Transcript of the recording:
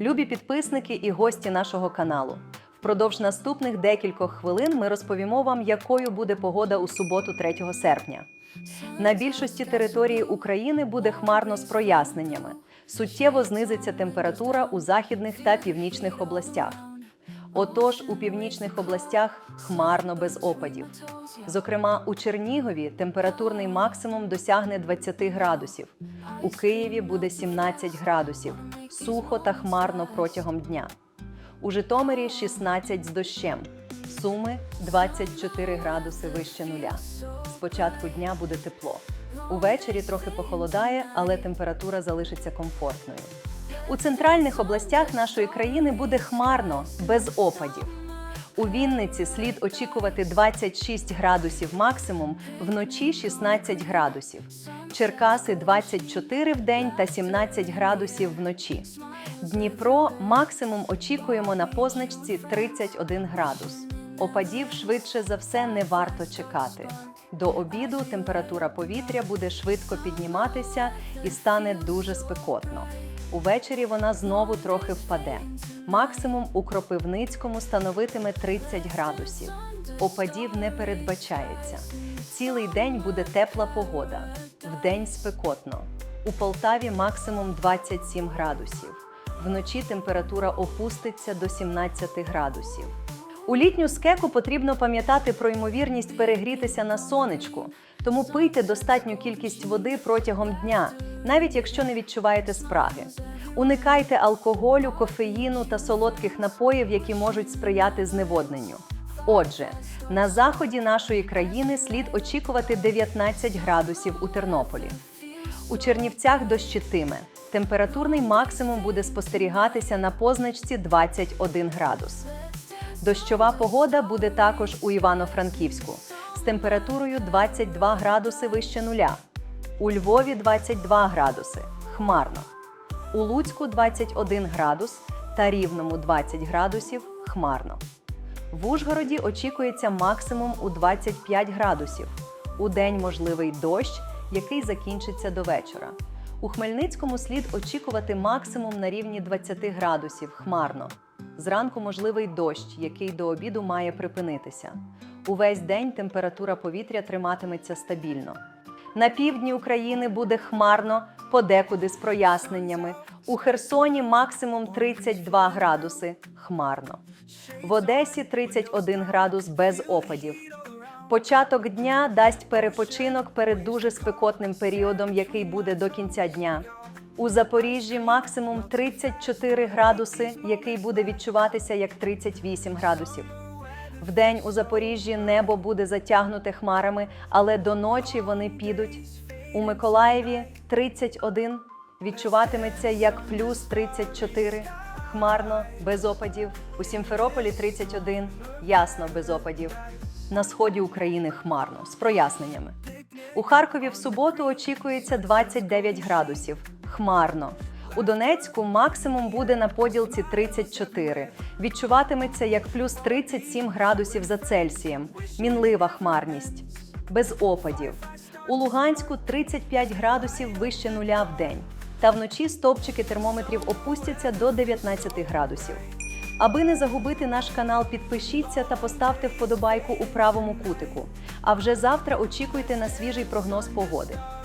Любі підписники і гості нашого каналу. Впродовж наступних декількох хвилин ми розповімо вам, якою буде погода у суботу 3 серпня. На більшості території України буде хмарно з проясненнями. Суттєво знизиться температура у західних та північних областях. Отож, у північних областях хмарно без опадів. Зокрема, у Чернігові температурний максимум досягне 20 градусів. У Києві буде 17 градусів, сухо та хмарно протягом дня. У Житомирі 16 з дощем, Суми 24 градуси вище нуля. З початку дня буде тепло. Увечері трохи похолодає, але температура залишиться комфортною. У центральних областях нашої країни буде хмарно, без опадів. У Вінниці слід очікувати 26 градусів максимум, вночі 16 градусів. Черкаси 24 в день та 17 градусів вночі. Дніпро максимум очікуємо на позначці 31 градус. Опадів швидше за все не варто чекати. До обіду температура повітря буде швидко підніматися і стане дуже спекотно. Увечері вона знову трохи впаде. Максимум у Кропивницькому становитиме 30 градусів. Опадів не передбачається. Цілий день буде тепла погода. Вдень спекотно. У Полтаві максимум 27 градусів. Вночі температура опуститься до 17 градусів. У літню скеку потрібно пам'ятати про ймовірність перегрітися на сонечку, тому пийте достатню кількість води протягом дня, навіть якщо не відчуваєте спраги. Уникайте алкоголю, кофеїну та солодких напоїв, які можуть сприяти зневодненню. Отже, на заході нашої країни слід очікувати 19 градусів у Тернополі. У Чернівцях дощитиме. Температурний максимум буде спостерігатися на позначці 21 градус. Дощова погода буде також у Івано-Франківську з температурою 22 градуси вище нуля. У Львові 22 градуси хмарно. У Луцьку 21 градус та Рівному 20 градусів хмарно. В Ужгороді очікується максимум у 25 градусів. У день можливий дощ, який закінчиться до вечора. У Хмельницькому слід очікувати максимум на рівні 20 градусів хмарно. Зранку можливий дощ, який до обіду має припинитися. Увесь день температура повітря триматиметься стабільно. На півдні України буде хмарно, подекуди з проясненнями. У Херсоні максимум 32 градуси хмарно. В Одесі 31 градус без опадів. Початок дня дасть перепочинок перед дуже спекотним періодом, який буде до кінця дня. У Запоріжжі максимум 34 градуси, який буде відчуватися як 38 градусів. Вдень у Запоріжжі небо буде затягнуте хмарами, але до ночі вони підуть. У Миколаєві 31 відчуватиметься як плюс 34, хмарно, без опадів. У Сімферополі 31, ясно, без опадів. На сході України хмарно, з проясненнями. У Харкові в суботу очікується 29 градусів, хмарно. У Донецьку максимум буде на поділці 34. Відчуватиметься як плюс 37 градусів за Цельсієм. Мінлива хмарність. Без опадів. У Луганську 35 градусів вище нуля в день. Та вночі стовпчики термометрів опустяться до 19 градусів. Аби не загубити наш канал, підпишіться та поставте вподобайку у правому кутику. А вже завтра очікуйте на свіжий прогноз погоди.